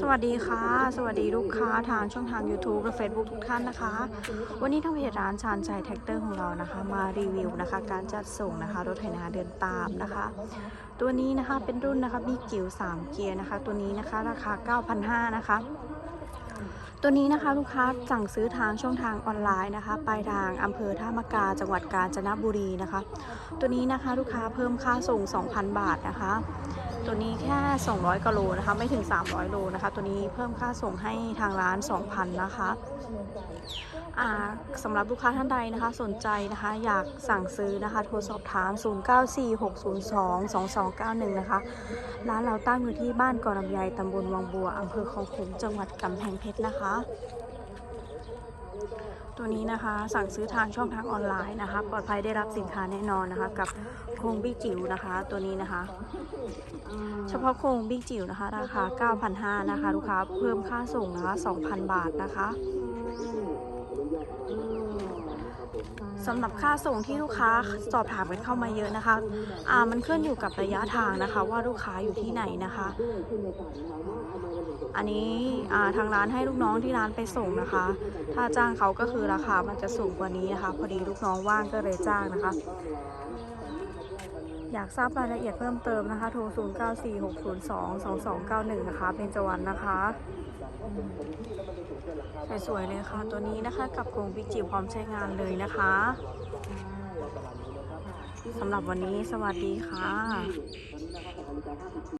สวัสดีค่ะ สวัสดีลูกค้าทางช่องทาง YouTube และ Facebook ทุกท่านนะคะ วันนี้ทางเพจร้านชานใจแท็กเตอร์ของเรานะคะ มารีวิวนะคะ การจัดส่งนะคะรถไถนาเดินตามนะคะ ตัวนี้นะคะเป็นรุ่นนะคะมีกิ๋ว3เกียร์นะคะ ตัวนี้นะคะราคา 9,500นะคะ ตัวนี้นะคะลูกค้าสั่งซื้อทางช่องทางออนไลน์นะคะปลายทางอำเภอท่ามะกา จังหวัดกาญจนบุรีนะคะ ตัวนี้นะคะลูกค้าเพิ่มค่าส่ง 2,000 บาทนะคะ ตัวนี้แค่ 200กิโลนะคะไม่ถึง 300โลนะคะ ตัวนี้เพิ่มค่าส่งให้ทางร้าน 2,000นะคะ สำหรับลูกค้าท่านใดนะคะ สนใจนะคะ อยากสั่งซื้อนะคะ โทรสอบถาม 0946022291 นะคะ ร้านเราตั้งอยู่ที่บ้านกอลำไยตำบลวังบัวอำเภอคลองขุงจังหวัดกำแพงเพชรนะคะ ตัวนี้นะคะสั่งซื้อทางช่องทางออนไลน์นะคะ ปลอดภัยได้รับสินค้าแน่นอนนะคะ กับโครงบิ๊กจิ๋วนะคะ ตัวนี้นะคะ เฉพาะโครงบิ๊กจิ๋วนะคะ ราคา 9,500นะคะลูกค้าเพิ่มค่าส่งนะคะ 2,000 บาทนะคะ สำหรับค่าส่งที่ลูกค้าสอบถามกันเข้ามาเยอะนะคะอ่ามันขึ้นอยู่กับระยะทางนะคะ ว่าลูกค้าอยู่ที่ไหนนะคะ อันนี้อ่าทางร้านให้ลูกน้องที่ร้านไปส่งนะคะ ถ้าจ้างเขาก็คือราคามันจะสูงกว่านี้นะคะ พอดีลูกน้องว่างก็เลยจ้างนะคะ อยากทราบรายละเอียดเพิ่มเติมนะคะโทร 0 9 4 6 0 2 2 2 9 1 นะคะเป็นจวันนะคะสวยๆเลยค่ะ ตัวนี้นะคะกับโครงบิ๊กจิ๋วพร้อมใช้งานเลยนะคะสำหรับวันนี้สวัสดีค่ะ